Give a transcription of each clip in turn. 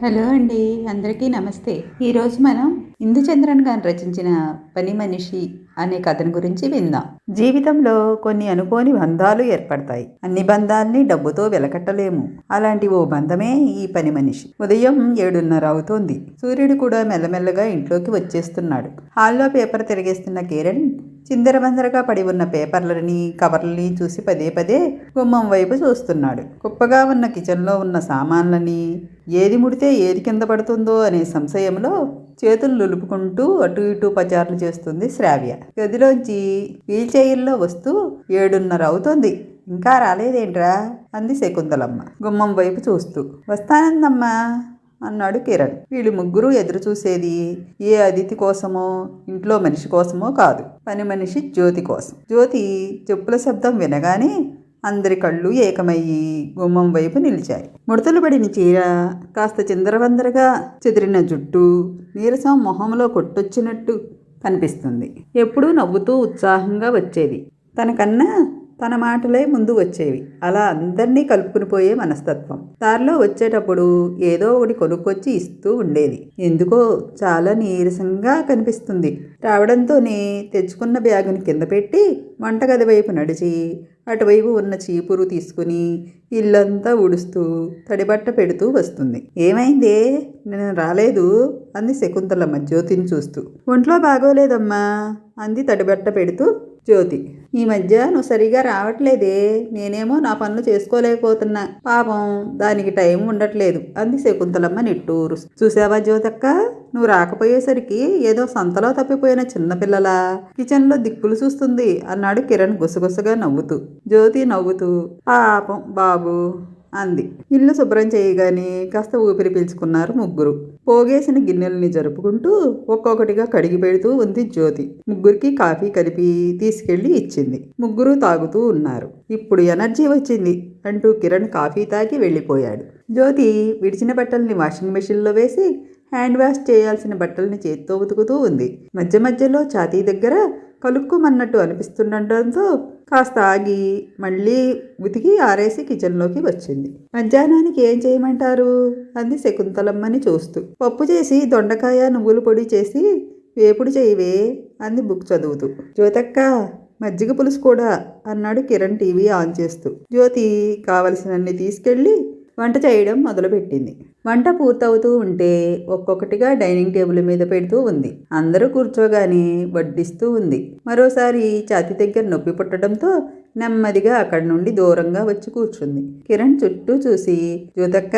Hello అండి అందరికీ నమస్తే. ఈరోజు మనం ఇందుచంద్రన్ గారు రచించిన పని మనిషి అనే కథను గురించి విందాం. జీవితంలో కొన్ని అనుకోని బంధాలు ఏర్పడతాయి. అన్ని బంధాల్ని డబ్బుతో వెలకట్టలేము. అలాంటి ఓ బంధమే ఈ పని మనిషి. ఉదయం ఏడున్నర అవుతోంది. సూర్యుడు కూడా మెల్లమెల్లగా ఇంట్లోకి వచ్చేస్తున్నాడు. హాల్లో పేపర్ తిరిగేస్తున్న కిరణ్ చిందరబందరగా పడి ఉన్న పేపర్లని కవర్లని చూసి పదే పదే గుమ్మం వైపు చూస్తున్నాడు. కుప్పగా ఉన్న కిచెన్లో ఉన్న సామాన్లని ఏది ముడితే ఏది కింద పడుతుందో అనే సంశయంలో చేతులు నిలుపుకుంటూ అటు ఇటు పచారులు చేస్తుంది శ్రావ్య. గదిలోంచి వీల్ చైర్లో వస్తూ ఏడున్నర అవుతుంది. ఇంకా రాలేదేంట్రా? అంది శకుంతలమ్మ గుమ్మం వైపు చూస్తూ. వస్తానందమ్మా అన్నాడు కిరణ్. వీళ్ళు ముగ్గురు ఎదురు చూసేది ఏ అతిథి కోసమో ఇంట్లో మనిషి కోసమో కాదు. పని మనిషి జ్యోతి కోసం. జ్యోతి చెప్పుల శబ్దం వినగానే అందరి కళ్ళు ఏకమయ్యి గుమ్మం వైపు నిలిచాయి. ముడతలు పడిన చీర కాస్త చిందరవందరగా చెదిరిన జుట్టు నీరసం మొహంలో కొట్టొచ్చినట్టు కనిపిస్తుంది. ఎప్పుడూ నవ్వుతూ ఉత్సాహంగా వచ్చేది. తనకన్నా తన మాటలే ముందు వచ్చేవి. అలా అందరినీ కలుపుకుని పోయే మనస్తత్వం. దారిలో వచ్చేటప్పుడు ఏదో ఒకటి కొనుక్కొచ్చి ఇస్తూ ఉండేది. ఎందుకో చాలా నీరసంగా కనిపిస్తుంది. రావడంతోనే తెచ్చుకున్న బ్యాగుని కింద పెట్టి వంటగది వైపు నడిచి అటువైపు ఉన్న చీపురు తీసుకుని ఇల్లంతా ఉడుస్తూ తడిబట్ట పెడుతూ వస్తుంది. ఏమైందే? నేను రాలేదు అంది శకుంతలమ్మ జ్యోతిని చూస్తూ. ఒంట్లో బాగోలేదమ్మా అంది తడిబట్ట పెడుతూ జ్యోతి. ఈ మధ్య నువ్వు సరిగా రావట్లేదే. నేనేమో నా పనులు చేసుకోలేకపోతున్నా. పాపం దానికి టైం ఉండట్లేదు. అంది శకుంతలమ్మ నిట్టూరు. చూసావా జ్యోతక్క? నువ్వు రాకపోయేసరికి ఏదో సంతలో తప్పిపోయిన చిన్నపిల్లల కిచెన్లో దిక్కులు చూస్తుంది. అన్నాడు కిరణ్ గుసగుసగా నవ్వుతూ. జ్యోతి నవ్వుతూ పాపం బాబు అంది. ఇల్లు శుభ్రం చేయగానే కాస్త ఊపిరి పీల్చుకున్నారు ముగ్గురు. పోగేసిన గిన్నెల్ని జరుపుకుంటూ ఒక్కొక్కటిగా కడిగి పెడుతూ ఉంది జ్యోతి. ముగ్గురికి కాఫీ కలిపి తీసుకెళ్ళి ఇచ్చింది. ముగ్గురు తాగుతూ ఉన్నారు. ఇప్పుడు ఎనర్జీ వచ్చింది అంటూ కిరణ్ కాఫీ తాగి వెళ్ళిపోయాడు. జ్యోతి విడిచిన బట్టల్ని వాషింగ్ మెషిన్లో వేసి హ్యాండ్ వాష్ చేయాల్సిన బట్టల్ని చేత్తో ఉతుకుతూ ఉంది. మధ్య మధ్యలో ఛాతీ దగ్గర కలుక్కుమన్నట్టు అనిపిస్తుండటంతో కాస్త ఆగి మళ్ళీ ఉతికి ఆరేసి కిచెన్లోకి వచ్చింది. మధ్యాహ్నానికి ఏం చేయమంటారు? అంది శకుంతలమ్మని చూస్తూ. పప్పు చేసి దొండకాయ నువ్వుల పొడి చేసి వేపుడు చేయవే అంది బుక్ చదువుతూ. జ్యోతక్క మజ్జిగ పులుసు కూడా అన్నాడు కిరణ్ టీవీ ఆన్ చేస్తూ. జ్యోతి కావలసినన్ని తీసుకెళ్ళి వంట చేయడం మొదలుపెట్టింది. వంట పూర్తవుతూ ఉంటే ఒక్కొక్కటిగా డైనింగ్ టేబుల్ మీద పెడుతూ ఉంది. అందరూ కూర్చోగానే వడ్డిస్తూ ఉంది. మరోసారి ఛాతి దగ్గర నొప్పి పుట్టడంతో నెమ్మదిగా అక్కడి నుండి దూరంగా వచ్చి కూర్చుంది. కిరణ్ చుట్టూ చూసి జ్యోతక్క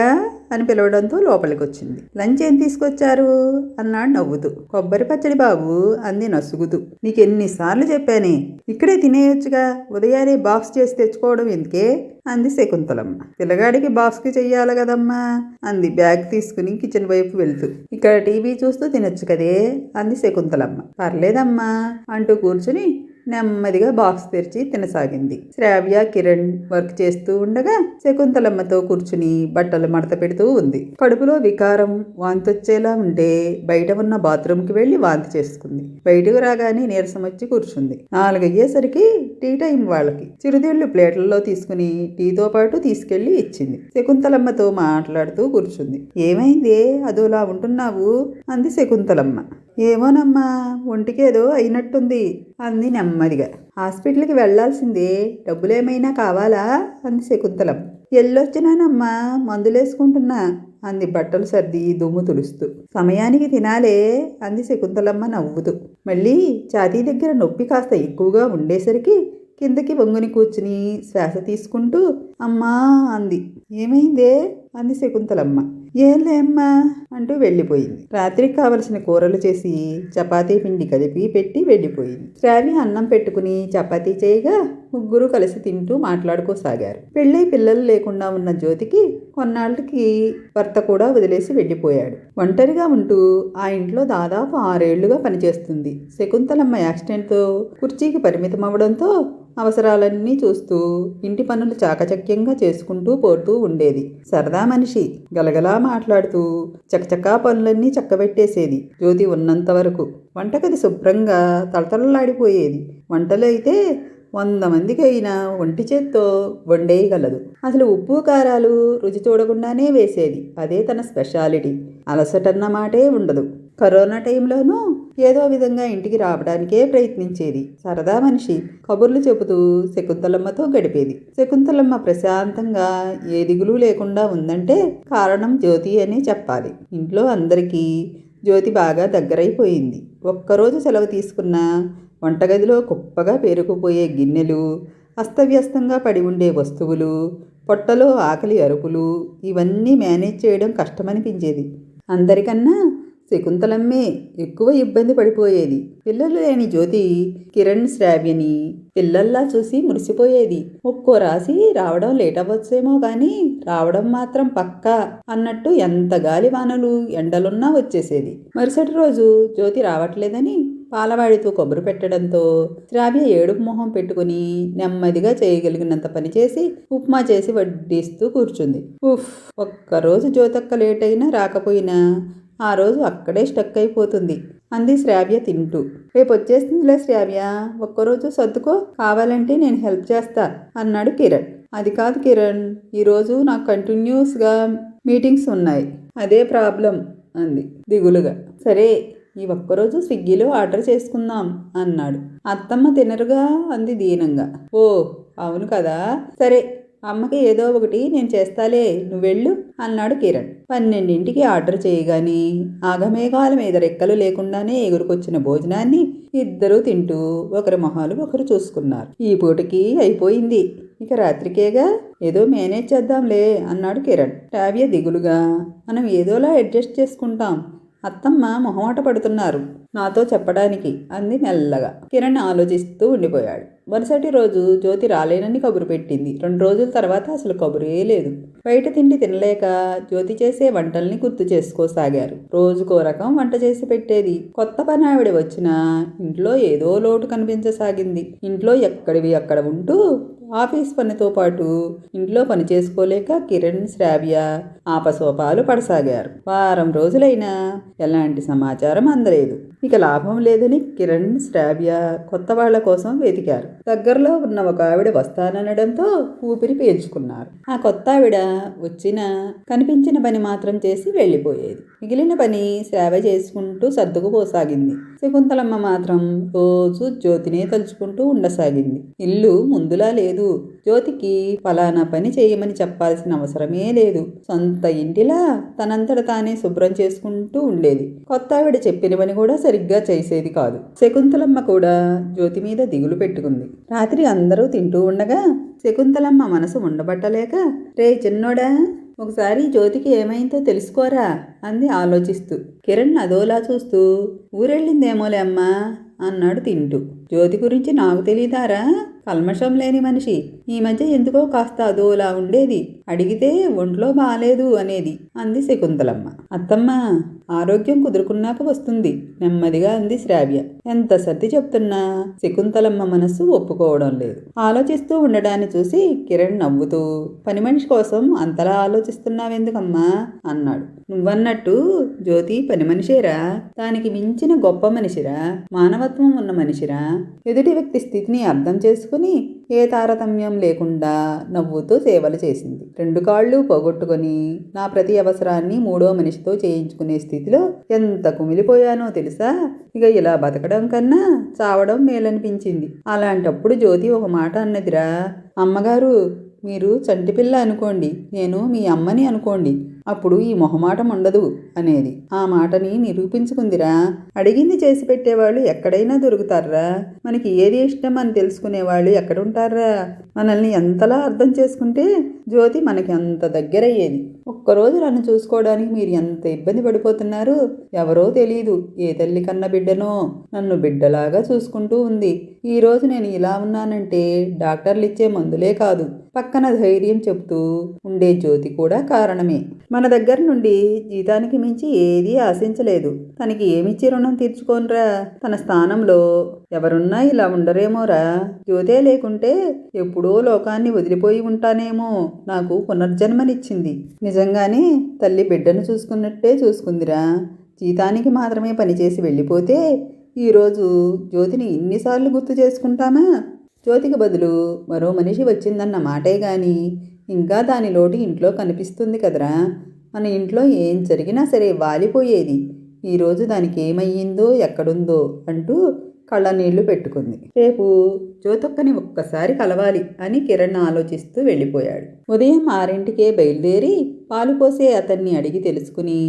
అని పిలవడంతో లోపలికి వచ్చింది లంచ్ ఏం తీసుకొచ్చారు? అన్నాడు నవ్వుతూ. కొబ్బరి పచ్చడి బాబు అంది నసుగుతూ. నీకు ఎన్నిసార్లు చెప్పానే ఇక్కడే తినేయొచ్చుగా. ఉదయాన్నే బాక్స్ చేసి తెచ్చుకోవడం ఎందుకే? అంది శకుంతలమ్మ. పిల్లగాడికి బాక్స్కి చెయ్యాలి కదమ్మా అంది బ్యాగ్ తీసుకుని కిచెన్ వైపు వెళ్తూ. ఇక్కడ టీవీ చూస్తూ తినొచ్చు కదే అంది శకుంతలమ్మ. పర్లేదమ్మా అంటూ కూర్చుని నెమ్మదిగా బాక్స్ తెరిచి తినసాగింది. శ్రావ్య కిరణ్ వర్క్ చేస్తూ ఉండగా శకుంతలమ్మతో కూర్చుని బట్టలు మడత పెడుతూ ఉంది. కడుపులో వికారం వాంతొచ్చేలా ఉంటే బయట ఉన్న బాత్రూమ్కి వెళ్ళి వాంతి చేసుకుంది. బయటకు రాగానే నీరసం వచ్చి కూర్చుంది. నాలుగయ్యేసరికి టీ టైం వాళ్ళకి. చిరుతిళ్ళు ప్లేట్లలో తీసుకుని టీతో పాటు తీసుకెళ్ళి ఇచ్చింది. శకుంతలమ్మతో మాట్లాడుతూ కూర్చుంది. ఏమైందే? అదోలా ఉంటున్నావు? అంది శకుంతలమ్మ. ఏమోనమ్మా ఒంటికేదో అయినట్టుంది. అంది నెమ్మదిగా. హాస్పిటల్కి వెళ్ళాల్సిందే. డబ్బులేమైనా కావాలా? అంది శకుంతలం. ఎల్లొచ్చినానమ్మా మందులేసుకుంటున్నా అంది బట్టలు సర్ది దుమ్ము తుడుస్తూ. సమయానికి తినాలే అంది శకుంతలమ్మ నవ్వుతూ. మళ్ళీ ఛాతీ దగ్గర నొప్పి కాస్త ఎక్కువగా ఉండేసరికి కిందకి వంగుని కూర్చుని శ్వాస తీసుకుంటూ అమ్మా అంది. ఏమైందే? అంది శకుంతలమ్మ. ఏంలే అమ్మా అంటూ వెళ్ళిపోయింది. రాత్రికి కావలసిన కూరలు చేసి చపాతీ పిండి కలిపి పెట్టి వెళ్ళిపోయింది. శ్రావి అన్నం పెట్టుకుని చపాతీ చేయగా ముగ్గురు కలిసి తింటూ మాట్లాడుకోసాగారు. పెళ్ళై పిల్లలు లేకుండా ఉన్న జ్యోతికి కొన్నాళ్ళకి భర్త కూడా వదిలేసి వెళ్ళిపోయాడు. ఒంటరిగా ఉంటూ ఆ ఇంట్లో దాదాపు ఆరేళ్ళుగా పనిచేస్తుంది. శకుంతలమ్మ యాక్సిడెంట్తో కుర్చీకి పరిమితం అవడంతో అవసరాలన్నీ చూస్తూ ఇంటి పనులు చాకచక్యంగా చేసుకుంటూ పోతూ ఉండేది. సరదా మనిషి. గలగలా మాట్లాడుతూ చకచకా పనులన్నీ చక్కబెట్టేసేది. జ్యోతి ఉన్నంత వరకు వంటగది శుభ్రంగా తలతలలాడిపోయేది. వంటలు అయితే వంద మందికి అయినా ఒంటి చేత్తో వండేయగలదు. అసలు ఉప్పు కారాలు రుచి చూడకుండానే వేసేది. అదే తన స్పెషాలిటీ. అలసటన్న మాటే ఉండదు. కరోనా టైంలోనూ ఏదో విధంగా ఇంటికి రావడానికే ప్రయత్నించేది. సరదా మనిషి. కబుర్లు చెబుతూ శకుంతలమ్మతో గడిపేది. శకుంతలమ్మ ప్రశాంతంగా ఏ దిగులు లేకుండా ఉందంటే కారణం జ్యోతి అని చెప్పాలి. ఇంట్లో అందరికీ జ్యోతి బాగా దగ్గరైపోయింది. ఒక్కరోజు సెలవు తీసుకున్న వంటగదిలో కుప్పగా పేరుకుపోయే గిన్నెలు అస్తవ్యస్తంగా పడి ఉండే వస్తువులు పొట్టలో ఆకలి అరుపులు ఇవన్నీ మేనేజ్ చేయడం కష్టమనిపించేది. అందరికన్నా శకుంతలమ్మే ఎక్కువ ఇబ్బంది పడిపోయేది. పిల్లలు లేని జ్యోతి కిరణ్ శ్రావ్యని పిల్లల్లా చూసి మురిసిపోయేది. ఒక్కో రాసి రావడం లేట్ అవ్వచ్చేమో కానీ రావడం మాత్రం పక్కా అన్నట్టు ఎంత గాలి వానలు ఎండలున్నా వచ్చేసేది. మరుసటి రోజు జ్యోతి రావట్లేదని పాలవాడితో కొబ్బరి పెట్టడంతో శ్రావ్య ఏడుపు మొహం పెట్టుకుని నెమ్మదిగా చేయగలిగినంత పని చేసి ఉప్మా చేసి వడ్డిస్తూ కూర్చుంది. ఉఫ్! ఒక్కరోజు జ్యోతక్క లేట్ అయినా రాకపోయినా ఆ రోజు అక్కడే స్టక్ అయిపోతుంది అంది శ్రావ్య తింటూ. రేపు వచ్చేస్తుందిలే శ్రావ్య ఒక్కరోజు సర్దుకో కావాలంటే నేను హెల్ప్ చేస్తా అన్నాడు కిరణ్. అది కాదు కిరణ్ ఈరోజు నాకు కంటిన్యూస్గా మీటింగ్స్ ఉన్నాయి. అదే ప్రాబ్లం అంది దిగులుగా. సరే ఈ ఒక్కరోజు స్విగ్గీలో ఆర్డర్ చేసుకుందాం అన్నాడు. అత్తమ్మ తినరుగా అంది దీనంగా. ఓ అవును కదా. సరే అమ్మకి ఏదో ఒకటి నేను చేస్తాలే నువ్వు వెళ్ళు అన్నాడు కిరణ్. పన్నెండింటికి ఆర్డర్ చేయగానే ఆగమేఘాల మీద రెక్కలు లేకుండానే ఎగురుకొచ్చిన భోజనాన్ని ఇద్దరూ తింటూ ఒకరి మొహాలు ఒకరు చూసుకున్నారు. ఈ పూటకి అయిపోయింది. ఇక రాత్రికేగా ఏదో మేనేజ్ చేద్దాంలే అన్నాడు కిరణ్. టావ్య దిగులుగా మనం ఏదోలా అడ్జస్ట్ చేసుకుంటాం. అత్తమ్మ మొహమాట పడుతున్నారు. నాతో చెప్పడానికి అంది మెల్లగా. కిరణ్ ఆలోచిస్తూ ఉండిపోయాడు. మరుసటి రోజు జ్యోతి రాలేనని కబురు పెట్టింది. రెండు రోజుల తర్వాత అసలు కబురే లేదు. బయట తిండి తినలేక జ్యోతి చేసే వంటల్ని గుర్తు చేసుకోసాగారు. రోజుకో రకం వంట చేసి పెట్టేది. కొత్త పని ఆవిడ వచ్చినా ఇంట్లో ఏదో లోటు కనిపించసాగింది. ఇంట్లో ఎక్కడివి అక్కడ ఉంటూ ఆఫీస్ పనితో పాటు ఇంట్లో పని చేసుకోలేక కిరణ్ శ్రావ్య ఆపసోపాలు పడసాగారు. వారం రోజులైనా ఎలాంటి సమాచారం అందలేదు. ఇక లాభం లేదని కిరణ్ శ్రావ్య కొత్త వాళ్ళ కోసం వెతికారు. దగ్గరలో ఉన్న ఒక ఆవిడ వస్తాననడంతో ఊపిరి పీల్చుకున్నారు. ఆ కొత్త ఆవిడ వచ్చిన కనిపించిన పని మాత్రం చేసి వెళ్ళిపోయేది. మిగిలిన పని శ్రావ్య చేసుకుంటూ సర్దుకుపోసాగింది. శకుంతలమ్మ మాత్రం రోజు జ్యోతినే తలుచుకుంటూ ఉండసాగింది. ఇల్లు ముందులా లేదు. జ్యోతికి ఫలానా పని చేయమని చెప్పాల్సిన అవసరమే లేదు. సొంత ఇంటిలా తనంతట తానే శుభ్రం చేసుకుంటూ ఉండేది. కొత్త ఆవిడ చెప్పిన పని కూడా సరిగ్గా చేసేది కాదు. శకుంతలమ్మ కూడా జ్యోతి మీద దిగులు పెట్టుకుంది. రాత్రి అందరూ తింటూ ఉండగా శకుంతలమ్మ మనసు ఉండబట్టలేక రే చిన్నోడా ఒకసారి జ్యోతికి ఏమైందో తెలుసుకోరా? అంది ఆలోచిస్తూ. కిరణ్ అదోలా చూస్తూ ఊరెళ్ళిందేమోలే అమ్మా అన్నాడు తింటూ. జ్యోతి గురించి నాకు తెలియదారా కల్మషం లేని మనిషి. ఈ మధ్య ఎందుకో కాస్త అదోలా ఉండేది. అడిగితే ఒంట్లో బాలేదు అనేది అంది శకుంతలమ్మ. అత్తమ్మ ఆరోగ్యం కుదురుకున్నాక వస్తుంది. నెమ్మదిగా అంది శ్రావ్య. ఎంత సర్ది చెప్తున్నా? శకుంతలమ్మ మనస్సు ఒప్పుకోవడం లేదు. ఆలోచిస్తూ ఉండడాన్ని చూసి కిరణ్ నవ్వుతూ పని మనిషి కోసం అంతలా ఆలోచిస్తున్నావెందుకమ్మా? అన్నాడు. నువ్వన్నట్టు జ్యోతి పని మనిషేరా? దానికి మించిన గొప్ప మనిషిరా? మానవత్వం ఉన్న మనిషిరా? ఎదుటి వ్యక్తి స్థితిని అర్థం చేసుకుని ఏ తారతమ్యం లేకుండా నవ్వుతూ సేవలు చేసింది. రెండు కాళ్ళు పోగొట్టుకొని నా ప్రతి అవసరాన్ని మూడో మనిషితో చేయించుకునే స్థితిలో ఎంత కుమిలిపోయానో తెలుసా? ఇక ఇలా బతకడం కన్నా చావడం మేలనిపించింది. అలాంటప్పుడు జ్యోతి ఒక మాట అన్నదిరా. అమ్మగారు మీరు చంటిపిల్ల అనుకోండి నేను మీ అమ్మని అనుకోండి అప్పుడు ఈ మొహమాటం ఉండదు. అనేది. ఆ మాటని నిరూపించుకుందిరా. అడిగింది చేసి పెట్టేవాళ్ళు ఎక్కడైనా దొరుకుతారా మనకి ఏది ఇష్టం అని తెలుసుకునేవాళ్ళు ఎక్కడుంటారా మనల్ని ఎంతలా అర్థం చేసుకుంటే జ్యోతి మనకి అంత దగ్గరయ్యేది. ఒక్కరోజు నన్ను చూసుకోవడానికి మీరు ఎంత ఇబ్బంది పడిపోతున్నారు? ఎవరో తెలియదు ఏ తల్లి కన్న బిడ్డనో? నన్ను బిడ్డలాగా చూసుకుంటూ ఉంది. ఈరోజు నేను ఇలా ఉన్నానంటే డాక్టర్లు ఇచ్చే మందులే కాదు. పక్కన ధైర్యం చెప్తూ ఉండే జ్యోతి కూడా కారణమే. మన దగ్గర నుండి జీతానికి మించి ఏదీ ఆశించలేదు. తనకి ఏమిచ్చి రుణం తీర్చుకోనరా? తన స్థానంలో ఎవరున్నా ఇలా ఉండరేమోరా? జ్యోతే లేకుంటే ఎప్పుడో లోకాన్ని వదిలిపోయి ఉంటానేమో నాకు పునర్జన్మనిచ్చింది. నిజంగానే తల్లి బిడ్డను చూసుకున్నట్టే చూసుకుందిరా. జీతానికి మాత్రమే పనిచేసి వెళ్ళిపోతే ఈరోజు జ్యోతిని ఇన్నిసార్లు గుర్తు చేసుకుంటామా? జ్యోతికి బదులు మరో మనిషి వచ్చిందన్న మాటే గాని ఇంకా దాని లోటు ఇంట్లో కనిపిస్తుంది కదరా. మన ఇంట్లో ఏం జరిగినా సరే వాలిపోయేది. ఈరోజు దానికి ఏమయ్యిందో ఎక్కడుందో అంటూ కళ్ళ నీళ్ళు పెట్టుకుంది. రేపు జ్యోతక్కని ఒక్కసారి కలవాలి అని కిరణ్ ఆలోచిస్తూ వెళ్ళిపోయాడు. ఉదయం ఆరింటికే బయలుదేరి పాలు పోసే అతన్ని అడిగి తెలుసుకుని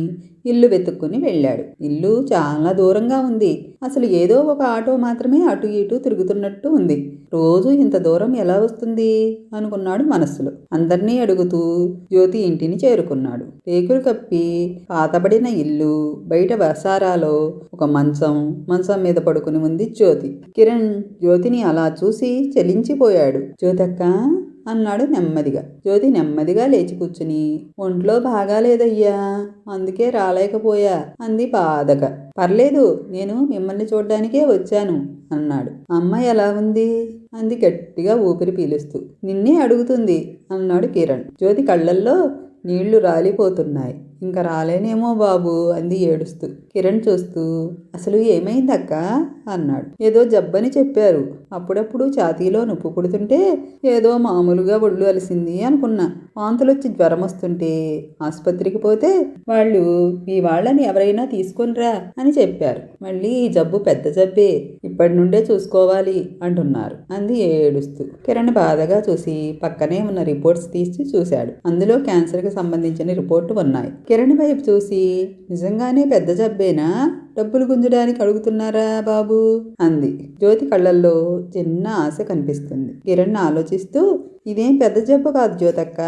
ఇల్లు వెతుక్కుని వెళ్ళాడు. ఇల్లు చాలా దూరంగా ఉంది. అసలు ఏదో ఒక ఆటో మాత్రమే అటు ఇటు తిరుగుతున్నట్టు ఉంది. రోజు ఇంత దూరం ఎలా వస్తుంది? అనుకున్నాడు మనస్సులో. అందర్నీ అడుగుతూ జ్యోతి ఇంటిని చేరుకున్నాడు. రేకులు కప్పి పాతబడిన ఇల్లు బయట వసారాలో ఒక మంచం మంచం మీద పడుకుని ఉంది జ్యోతి. కిరణ్ జ్యోతిని అలా చూసి చలించిపోయాడు. జ్యోతక్క అన్నాడు నెమ్మదిగా. జ్యోతి నెమ్మదిగా లేచి కూర్చుని ఒంట్లో బాగాలేదయ్యా అందుకే రాలేకపోయా అంది బాధగా. పర్లేదు నేను మిమ్మల్ని చూడ్డానికే వచ్చాను అన్నాడు. అమ్మ ఎలా ఉంది? అంది గట్టిగా ఊపిరి పీలుస్తూ. నిన్నే అడుగుతుంది అన్నాడు కిరణ్. జ్యోతి కళ్ళల్లో నీళ్ళు రాలిపోతున్నాయి. ఇంకా రాలేనేమో బాబు అంది ఏడుస్తూ. కిరణ్ చూస్తూ అసలు ఏమైందక్క? అన్నాడు. ఏదో జబ్బని చెప్పారు. అప్పుడప్పుడు ఛాతీలో నొప్పు పుడుతుంటే ఏదో మామూలుగా ఒళ్ళు అలిసింది అనుకున్నా. వాంతులు వచ్చి జ్వరం వస్తుంటే ఆసుపత్రికి పోతే వాళ్ళు ఈ వాళ్ళని ఎవరైనా తీసుకొనిరా అని చెప్పారు. మళ్ళీ ఈ జబ్బు పెద్ద జబ్బే. ఇప్పటి నుండే చూసుకోవాలి అంటున్నారు. అంది ఏడుస్తూ. కిరణ్ బాధగా చూసి పక్కనే ఉన్న రిపోర్ట్స్ తీసి చూశాడు. అందులో క్యాన్సర్కి సంబంధించిన రిపోర్టు ఉన్నాయి. కిరణ్ వైపు చూసి నిజంగానే పెద్ద జబ్బేనా? డబ్బులు గుంజడానికి అడుగుతున్నారా బాబు? అంది. జ్యోతి కళ్ళల్లో చిన్న ఆశ కనిపిస్తుంది. కిరణ్ ఆలోచిస్తూ ఇదేం పెద్ద జబ్బు కాదు జ్యోతక్క.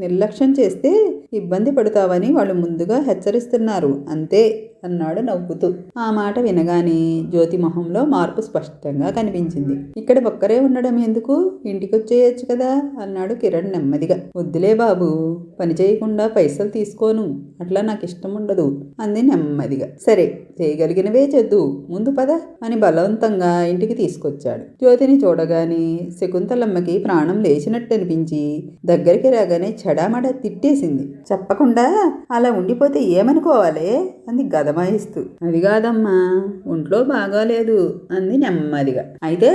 నిర్లక్ష్యం చేస్తే ఇబ్బంది పడతావని వాళ్ళు ముందుగా హెచ్చరిస్తున్నారు. అంతే. అన్నాడు నవ్వుతూ. ఆ మాట వినగానే జ్యోతి మొహంలో మార్పు స్పష్టంగా కనిపించింది. ఇక్కడ ఒక్కరే ఉండడం ఎందుకు? ఇంటికి వచ్చేయచ్చు కదా అన్నాడు కిరణ్ నెమ్మదిగా. వద్దులే బాబు పని చేయకుండా పైసలు తీసుకోను. అట్లా నాకు ఇష్టం ఉండదు అంది నెమ్మదిగా. సరే చేయగలిగినవే చేద్దు. ముందు పద అని బలవంతంగా ఇంటికి తీసుకొచ్చాడు. జ్యోతిని చూడగానే శకుంతలమ్మకి ప్రాణం లేచినట్టు అనిపించి దగ్గరికి రాగానే చెడామడ తిట్టేసింది. చెప్పకుండా అలా ఉండిపోతే ఏమనుకోవాలి అంది గదమాయిస్తూ అది కాదమ్మా ఒంట్లో బాగాలేదు అంది నెమ్మదిగా. అయితే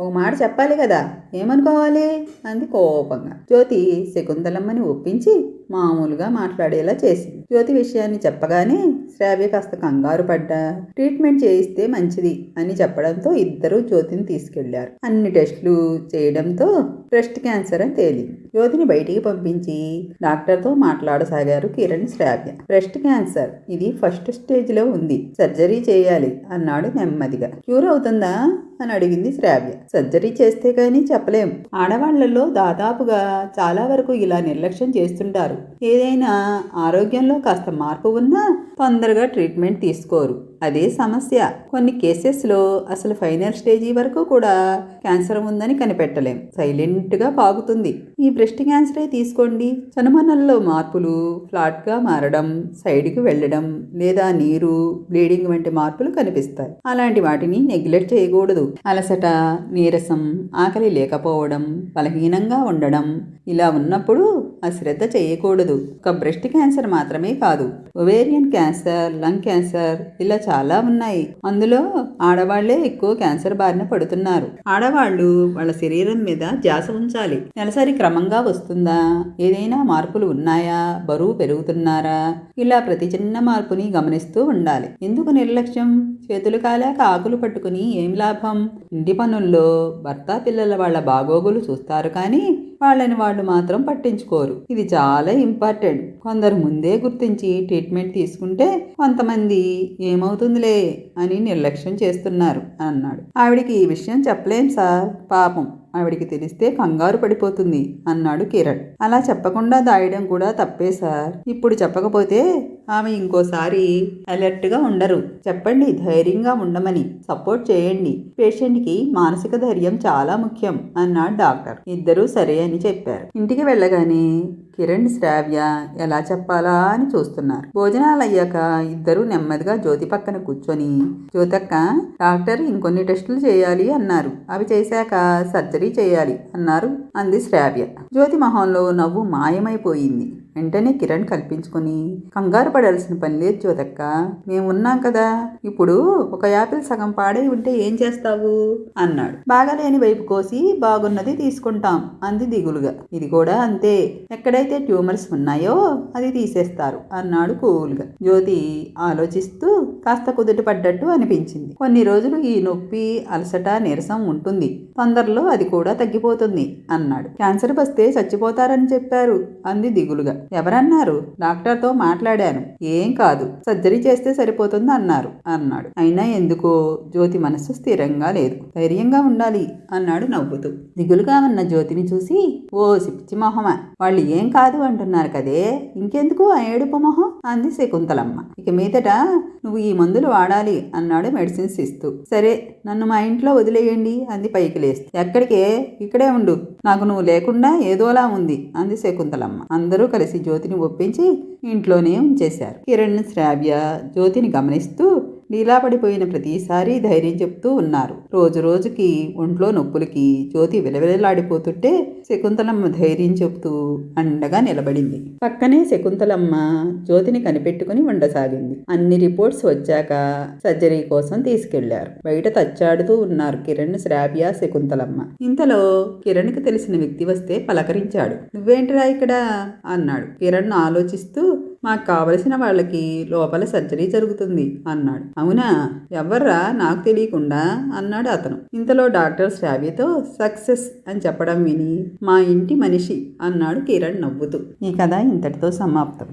ఒక మాట చెప్పాలి కదా ఏమనుకోవాలి? అంది కోపంగా. జ్యోతి శకుంతలమ్మని ఒప్పించి మామూలుగా మాట్లాడేలా చేసింది. జ్యోతి విషయాన్ని చెప్పగానే శ్రావ్య కాస్త కంగారు పడ్డా. ట్రీట్మెంట్ చేయిస్తే మంచిది అని చెప్పడంతో ఇద్దరూ జ్యోతిని తీసుకెళ్ళారు. అన్ని టెస్టులు చేయడంతో బ్రెస్ట్ క్యాన్సర్ అని తేలింది. జ్యోతిని బయటికి పంపించి డాక్టర్తో మాట్లాడసాగారు కిరణ్ శ్రావ్య. బ్రెస్ట్ క్యాన్సర్ ఇది ఫస్ట్ స్టేజ్లో ఉంది. సర్జరీ చేయాలి అన్నాడు నెమ్మదిగా. క్యూర్ అవుతుందా? అని అడిగింది శ్రావ్య. సర్జరీ చేస్తే కానీ చెప్పలేం. ఆడవాళ్ళలో దాదాపుగా చాలా వరకు ఇలా నిర్లక్ష్యం చేస్తుంటారు. ఏదైనా ఆరోగ్యంలో కాస్త మార్పు ఉన్నా తొందరగా ట్రీట్మెంట్ తీసుకోరు. అదే సమస్య. కొన్ని కేసెస్లో అసలు ఫైనల్ స్టేజీ వరకు కూడా క్యాన్సర్ ఉందని కనిపెట్టలేం. సైలెంట్గా పాకుతుంది ఈ బ్రెస్ట్ క్యాన్సరే తీసుకోండి. చనుమనల్లో మార్పులు ఫ్లాట్గా మారడం సైడ్కి వెళ్ళడం లేదా నీరు బ్లీడింగ్ వంటి మార్పులు కనిపిస్తాయి. అలాంటి వాటిని నెగ్లెక్ట్ చేయకూడదు. అలసట నీరసం ఆకలి లేకపోవడం బలహీనంగా ఉండడం ఇలా ఉన్నప్పుడు అశ్రద్ధ చేయకూడదు. ఒక బ్రెస్ట్ క్యాన్సర్ మాత్రమే కాదు ఒవేరియన్ క్యాన్సర్ లంగ్ క్యాన్సర్ ఇలా చాలా ఉన్నాయి. అందులో ఆడవాళ్ళే ఎక్కువ క్యాన్సర్ బారిన పడుతున్నారు. ఆడవాళ్ళు వాళ్ళ శరీరం మీద ధ్యాస ఉంచాలి. నెలసరి క్రమంగా వస్తుందా? ఏదైనా మార్పులు ఉన్నాయా? బరువు పెరుగుతున్నారా? ఇలా ప్రతి చిన్న మార్పుని గమనిస్తూ ఉండాలి. ఎందుకు నిర్లక్ష్యం? చేతులు కాలాక ఆకులు పట్టుకుని ఏం లాభం? ఇంటి పనుల్లో భర్త పిల్లల వాళ్ళ బాగోగులు చూస్తారు కానీ వాళ్ళని వాళ్ళు మాత్రం పట్టించుకోరు. ఇది చాలా ఇంపార్టెంట్ కొందరు ముందే గుర్తించి ట్రీట్మెంట్ తీసుకుంటే కొంతమంది ఏమవుతుందిలే అని నిర్లక్ష్యం చేస్తున్నారు అన్నాడు. ఆవిడికి ఈ విషయం చెప్పలేం సార్. పాపం. ఆవిడికి తెలిస్తే కంగారు పడిపోతుంది అన్నాడు కిరణ్. అలా చెప్పకుండా దాయడం కూడా తప్పే సార్. ఇప్పుడు చెప్పకపోతే ఆమె ఇంకోసారి అలర్ట్గా ఉండరు. చెప్పండి ధైర్యంగా ఉండమని. సపోర్ట్ చేయండి. పేషెంట్కి మానసిక ధైర్యం చాలా ముఖ్యం అన్నాడు డాక్టర్. ఇద్దరూ సరే అని చెప్పారు. ఇంటికి వెళ్ళగానే కిరణ్ శ్రావ్య ఎలా చెప్పాలా అని చూస్తున్నారు. భోజనాలు అయ్యాక ఇద్దరూ నెమ్మదిగా జ్యోతి పక్కన కూర్చొని జ్యోతక్క డాక్టర్ ఇంకొన్ని టెస్టులు చేయాలి అన్నారు. అవి చేశాక సర్జరీ చేయాలి అన్నారు అంది శ్రావ్య. జ్యోతి మొహంలో నవ్వు మాయమైపోయింది. వెంటనే కిరణ్ కల్పించుకొని కంగారు పడాల్సిన పని లేదు జ్యోతక్క. మేము ఉన్నాం కదా. ఇప్పుడు ఒక యాపిల్ సగం పాడై ఉంటే ఏం చేస్తావు? అన్నాడు. బాగాలేని వైపు కోసి బాగున్నది తీసుకుంటాం అంది దిగులుగా. ఇది కూడా అంతే. ఎక్కడైతే ట్యూమర్స్ ఉన్నాయో అది తీసేస్తారు అన్నాడు కూల్గా. జ్యోతి ఆలోచిస్తూ కాస్త కుదుట పడ్డట్టు అనిపించింది. కొన్ని రోజులు ఈ నొప్పి అలసట నీరసం ఉంటుంది. తొందరలో అది కూడా తగ్గిపోతుంది అన్నాడు. క్యాన్సర్ వస్తే చచ్చిపోతారని చెప్పారు అంది దిగులుగా. ఎవరన్నారు? డాక్టర్తో మాట్లాడాను. ఏం కాదు. సర్జరీ చేస్తే సరిపోతుంది అన్నారు. అన్నాడు. అయినా ఎందుకో? జ్యోతి మనస్సు స్థిరంగా లేదు. ధైర్యంగా ఉండాలి అన్నాడు నవ్వుతూ. దిగులుగా ఉన్న జ్యోతిని చూసి ఓ సిప్చి మొహమ వాళ్ళు ఏం కాదు అంటున్నారు కదే? ఇంకెందుకు ఆ ఏడుపు మొహం? అంది శకుంతలమ్మ. ఇక మీదట నువ్వు ఈ మందులు వాడాలి అన్నాడు మెడిసిన్స్ ఇస్తూ. సరే నన్ను మా ఇంట్లో వదిలేయండి అంది పైకి లేస్తూ. ఎక్కడికే? ఇక్కడే ఉండు. నాకు నువ్వు లేకుండా ఏదోలా ఉంది అంది శకుంతలమ్మ. అందరూ కలిసి జ్యోతిని ఒప్పించి ఇంట్లోనే ఉంచేశారు. కిరణ్ శ్రావ్య జ్యోతిని గమనిస్తూ నీలాపడిపోయిన ప్రతిసారి ధైర్యం చెప్తూ ఉన్నారు. రోజు రోజుకి ఒంట్లో నొప్పులకి జ్యోతి విలవిలలాడిపోతుంటే శకుంతలమ్మ ధైర్యం చెప్తూ అండగా నిలబడింది. పక్కనే శకుంతలమ్మ జ్యోతిని కనిపెట్టుకుని ఉండసాగింది. అన్ని రిపోర్ట్స్ వచ్చాక సర్జరీ కోసం తీసుకెళ్ళారు. బయట తచ్చాడుతూ ఉన్నారు కిరణ్ శ్రావ్య శకుంతలమ్మ. ఇంతలో కిరణ్కి తెలిసిన వ్యక్తి వస్తే పలకరించాడు. నువ్వేంటిరా ఇక్కడ? అన్నాడు. కిరణ్ ఆలోచిస్తూ మాకు కావలసిన వాళ్ళకి లోపల సర్జరీ జరుగుతుంది అన్నాడు. అవునా? ఎవర్రా? నాకు తెలియకుండా అన్నాడు అతను. ఇంతలో డాక్టర్ శ్రావ్యతో సక్సెస్ అని చెప్పడం విని మా ఇంటి మనిషి అన్నాడు కిరణ్ నవ్వుతూ. ఈ కథ ఇంతటితో సమాప్తం.